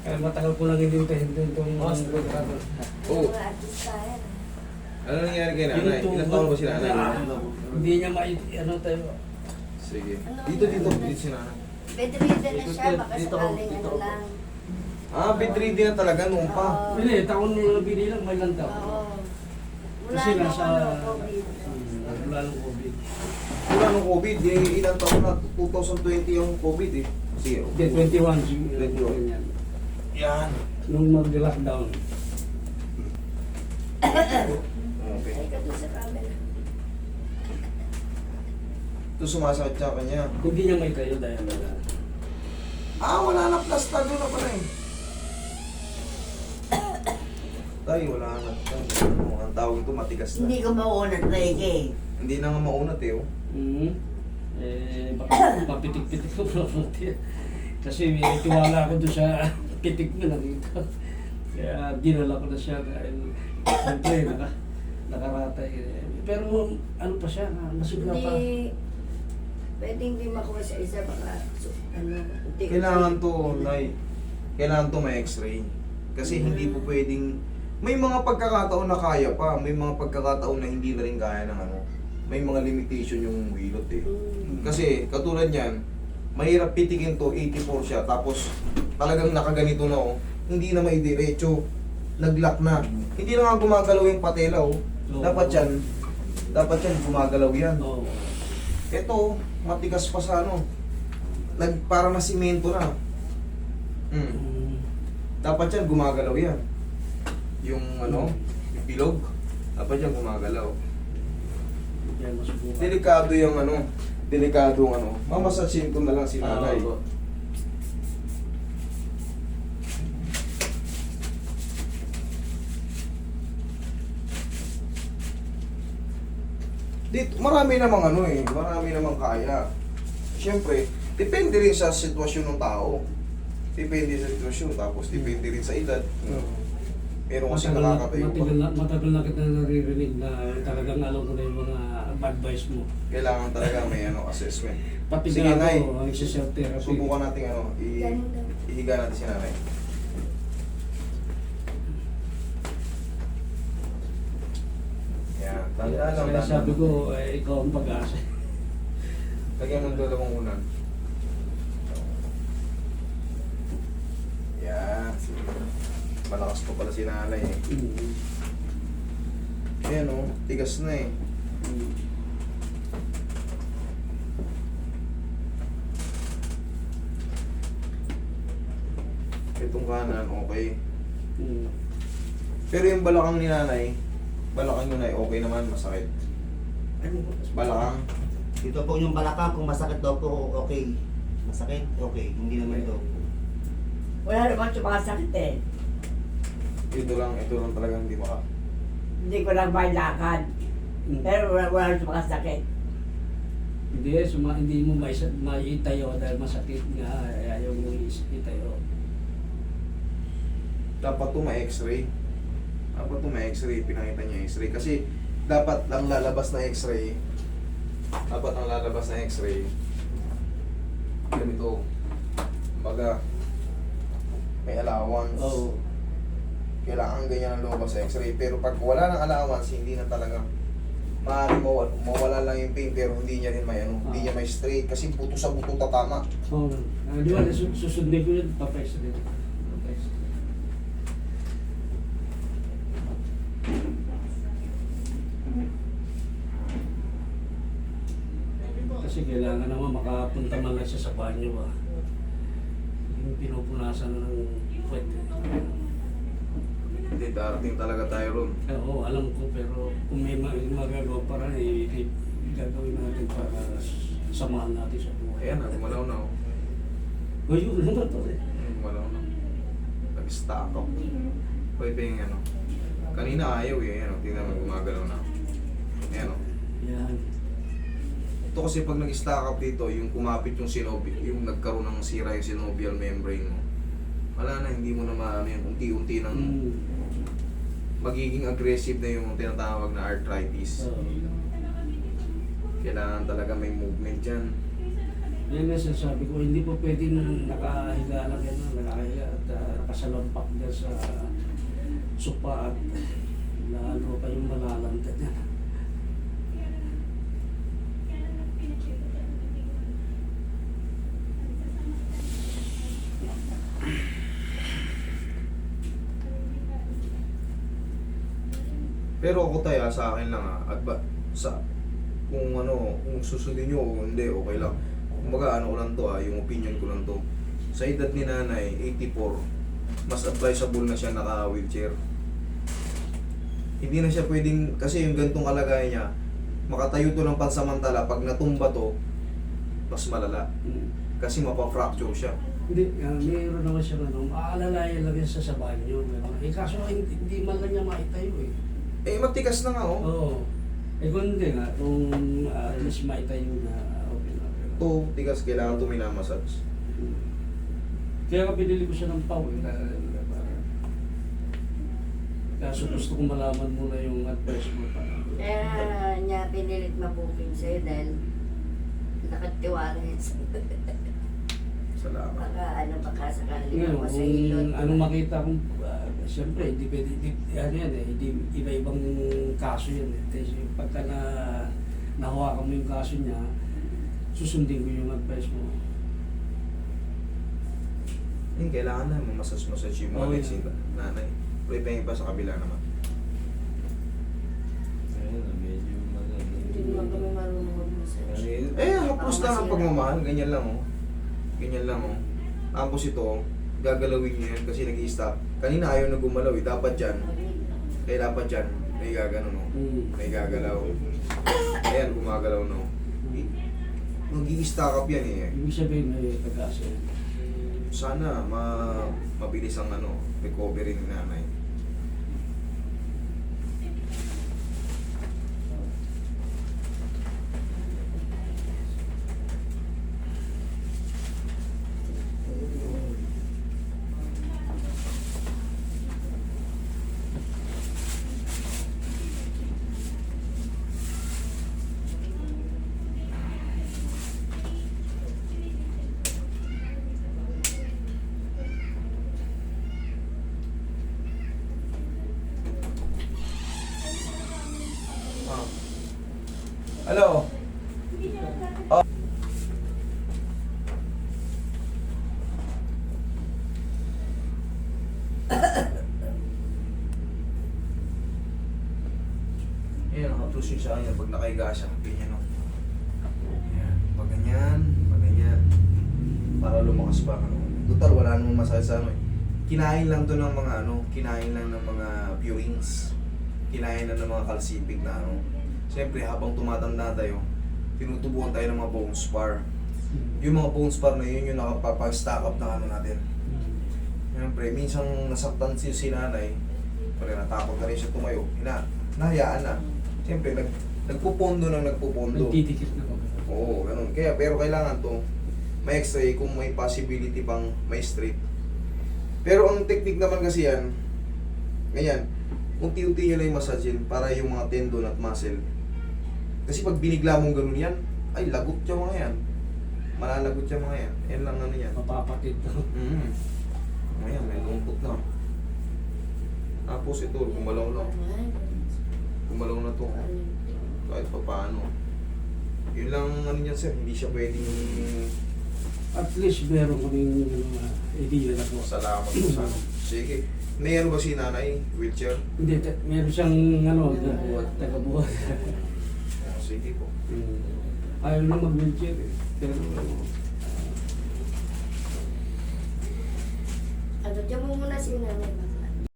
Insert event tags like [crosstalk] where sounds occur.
Kaya matagal ko lang hinintayin din itong Oh, mga kontrata. Oo. Mga artista yan. Ano nangyari kay Yung nanay? Ilan tuhod- taon ba si nanay? Hindi niya ma... Ano tayo? Sige. Dito, dito. Dito si nanay. Bedridden na siya, baka sakaling ano lang. Ah, bedridden na talaga noon pa. Hindi, taon na binilang may lang taon. Kasi nung nasa... ano, COVID. Hmm, Wala nung COVID. Wala nung COVID. Ilang taon na? 2020 yung COVID eh. Sige. Hindi, 21 siguro. 21. Yan. Nung mag-lockdown. Okay. Ay, ka sa camera. Ito sumasakit siya kanya. Hindi niya may kayo dahil wala. Ah, wala na plasta doon na pala eh. Tay, wala na. Ano, ang tawag ito, matigas na. Hindi ko maunat na eh. Hindi na nga maunat eh. Oh. Hmm. Eh, baka [coughs] mapitik-pitik ko [laughs] property. Kasi may tiwala ako doon sa pitik mo nakita. Kaya dinala ko na siya dahil siyempre naka, nakaratay. Eh, Pero ano pa siya, nasugla pa. Hindi, pwedeng di makuha sa isa, baka, so, ano, hindi ko- Kailangan to, Nay. Kailangan to may x-ray. Kasi hindi po pwedeng... May mga pagkakataon na kaya pa. May mga pagkakataon na hindi na rin kaya ng ano. May mga limitation yung wilot eh. Mm. Kasi katulad yan, mahirap pitikin to, 84 siya, tapos talagang nakaganito na oh, hindi na may diretso, naglock na. Hindi na nga gumagalaw yung patela oh. Dapat yan, dapat yan gumagalaw yan. Oo. Ito, matigas pa sa ano, nag, para na simento na. Hmm. Hmm. Dapat yan gumagalaw yan. Yung ano, yung bilog, dapat yan gumagalaw. Yan, masubukan. Delikado yung ano, delikado yung ano. Mamasasin ko na lang si nanay. Oo. Dito, marami namang ano eh, marami namang kaya. Siyempre, depende rin sa sitwasyon ng tao. Depende sa sitwasyon, tapos depende rin sa edad. Pero kasi Matagal na, nakakatayo matagal pa. na, matagal na kita naririnig na talagang alam ko na yung mga advice mo. Kailangan talaga may ano, assessment. Pati Sige, Nay. ang self-therapy. Subukan natin ano, i ihiga natin si nanay. Yan, tanda lang. Kaya tanda sabi ko, eh, ikaw ang pag-asa. [laughs] Lagyan mo ito dalawang unan. Yan. Malakas pa pala si nanay eh. Mm. Ayan oh, tigas na eh. Mm. Itong kanan, okay. Mm. Pero yung balakang ni nanay, balakang yun ay okay naman, masakit. Balakang, Dito po yung balakang, kung masakit daw po, okay. Masakit, okay. Hindi naman daw. Wala naman sumasakit eh. ito lang, ito lang talagang hindi maka. Hindi ko lang mailakad. Mm. Pero wala, wala sumasakit. Hindi, suma, hindi mo may, maitayo dahil masakit nga, eh, ayaw mo itayo. Dapat to may x-ray. Dapat to may x-ray, pinakita niya x-ray. Kasi dapat ang lalabas na x-ray, dapat ang lalabas na x-ray, ganito. Baga, may allowance. Oo. kailangan ganyan ang lumabas sa x-ray. Pero pag wala ng allowance, hindi na talaga maaaring mawala, mawala lang yung pain pero hindi niya rin may ano, hindi niya may straight kasi buto sa buto tatama. Oo. Ah, di ba, sus- susundin ko yun, papes rin. Papes. Kasi kailangan naman makapunta man lang siya sa banyo ba. Yung pinupunasan ng puwet. Hindi, darating talaga tayo ron. Eh, Oo, alam ko pero kung may ma- magagawa pa rin, eh, eh, gagawin natin para samahan natin sa buhay. Ayan na, gumalaw na. Oh. O yun naman to eh. Hmm, Gumalaw na. Nag-stack up. Pwede pa yung ano. Kanina ayaw eh. Ayan, oh, tingnan mo, gumagalaw na. Ayan o. Yan. Ito kasi pag nag-stack up dito, yung kumapit yung synovial, yung nagkaroon ng sira yung synovial membrane mo. Wala na, hindi mo na maano yun. Unti-unti nang Mm. magiging aggressive na yung tinatawag na arthritis. So, Kailangan talaga may movement dyan. yan ang sinasabi ko, hindi po pwedeng nakahiga lang yan, nakahiga at uh, sasalampak niya sa sopa at lalo kayong malalanta niya. Pero ako tayo, sa akin lang ah, at ba, sa, kung ano, kung susundin nyo o hindi, okay lang. Kumbaga, ano ko lang to ah, yung opinion ko lang to. Sa edad ni nanay, 84, mas advisable na siya naka-wheelchair. Hindi na siya pwedeng, kasi yung gantong kalagayan niya, makatayo to ng pansamantala, pag natumba to, mas malala. Kasi mapafracture siya. Hindi, uh, mayroon naman siya ano, aalalayan lang yan sa sa banyo. Eh kaso hindi man lang niya maitayo eh. Eh, matikas na nga oh. Oo. Eh kung hindi nga, kung uh, at least maitayo na, okay na. okay na. To, tikas, kailangan to minamassage. Kaya ka binili ko siya ng pau eh. Kaya, kaso gusto ko malaman muna yung advice mo pa. Kaya niya pinilit mabuking sa'yo dahil nakatiwala yan sa [laughs] Salamat. baka ano baka sakali Ngayon, mo sa ilot. kung anong makita kong, uh, siyempre, hindi pwede, hindi, ano yan eh, hindi, iba-ibang kaso yan eh. Kasi pagka na, nahawakan mo yung kaso niya, susundin ko yung advice mo. Eh, kailangan na, mamasas-massage yung mga Oo, legs yan. ni nanay. Pero pa sa kabila naman. Ayun, medyo maganda. Hindi naman kami marunong mag-massage. Eh, hapos lang ang pagmamahal. Ganyan lang, oh. Ganyan lang, oh. Tapos ito, gagalawin niyo yan kasi nag stop Kanina ayaw na gumalaw, eh. Dapat dyan. Kaya dapat dyan, may gaganon, oh. Mm. May gagalaw. Ayan, gumagalaw, no. Mag-i-stack up yan, eh. Ibig sabihin may pag-asa yan. Sana ma mabilis ang ano, recovery ni nanay. Ah. Hello. Oh. [coughs] Ayan, yun sa kanya pag nakahiga siya. Ganyan, no? Ayan. Pag ganyan, pag ganyan. Para lumakas pa, ano. Total, wala namang masakit sa ano eh. Kinain lang to ng mga ano, kinain lang ng mga viewings. Kinain lang ng mga kalsipig na ano. Siyempre, habang tumatanda tayo, tinutubuan tayo ng mga bone spar. Yung mga bone spar na yun, yung nakapapa-stack up na ano natin. Siyempre, minsan nasaktan si, si nanay, pare natakot na rin siya tumayo, ina, nahayaan na. Siyempre, nag, nagpupondo ng nagpupondo. Nagdidikit na kami. Oo, ganun. Kaya, pero kailangan to, may x-ray kung may possibility pang may straight. Pero ang technique naman kasi yan, ganyan, unti-unti nyo na yung massage para yung mga tendon at muscle. Kasi pag binigla mong ganun yan, ay lagot yung mga yan. Malalagot yung mga yan. Yan lang ano yan. Mapapatid na. Mm. Ayan, may lungkot na. Tapos ito, gumalaw na. Gumalaw na to. Kahit pa paano. Yun lang ano niyan sir, hindi siya pwedeng At least meron kaming uh, idea na po. salamat po sa ano. Sige. May ano ba si nanay? Wheelchair? Hindi, meron siyang ano, taga-buhat. Oh, sige po. Mm. Ayaw na mag-wheelchair eh. Pero, Ano, diyan mo muna si nanay ba?